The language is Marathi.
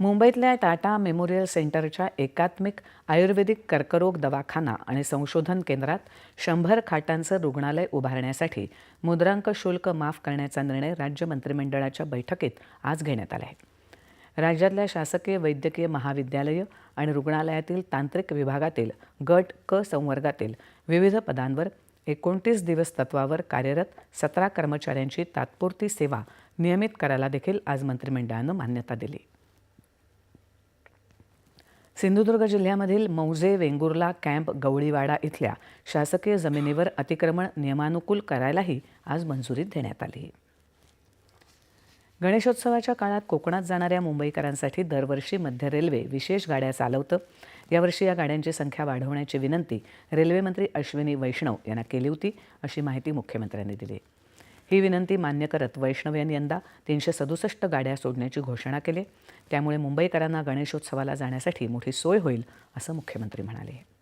मुंबईतल्या टाटा मेमोरियल सेंटरच्या एकात्मिक आयुर्वेदिक कर्करोग दवाखाना आणि संशोधन केंद्रात शंभर खाटांचं रुग्णालय उभारण्यासाठी मुद्रांक शुल्क माफ करण्याचा निर्णय राज्य मंत्रिमंडळाच्या बैठकीत आज घेण्यात आला आहे. राज्यातल्या शासकीय वैद्यकीय महाविद्यालयं आणि रुग्णालयातील तांत्रिक विभागातील गट क संवर्गातील विविध पदांवर एकोणतीस दिवस तत्वावर कार्यरत सतरा कर्मचाऱ्यांची तात्पुरती सेवा नियमित करायला देखील आज मंत्रिमंडळानं मान्यता दिली. सिंधुदुर्ग जिल्ह्यामधील मौजे वेंगुर्ला कॅम्प गवळीवाडा इथल्या शासकीय जमिनीवर अतिक्रमण नियमानुकूल करायलाही आज मंजुरी देण्यात आली. गणेशोत्सवाच्या काळात कोकणात जाणाऱ्या मुंबईकरांसाठी दरवर्षी मध्य रेल्वे विशेष गाड्या चालवतं. यावर्षी या गाड्यांची संख्या वाढवण्याची विनंती रेल्वेमंत्री अश्विनी वैष्णव यांना केली होती अशी माहिती मुख्यमंत्र्यांनी दिली. ही विनंती मान्य करत वैष्णव यांनी यंदा तीनशे सदुसष्ट गाड्या सोडण्याची घोषणा केली. त्यामुळे मुंबईकरांना गणेशोत्सवाला जाण्यासाठी मोठी सोय होईल असं मुख्यमंत्री म्हणाले.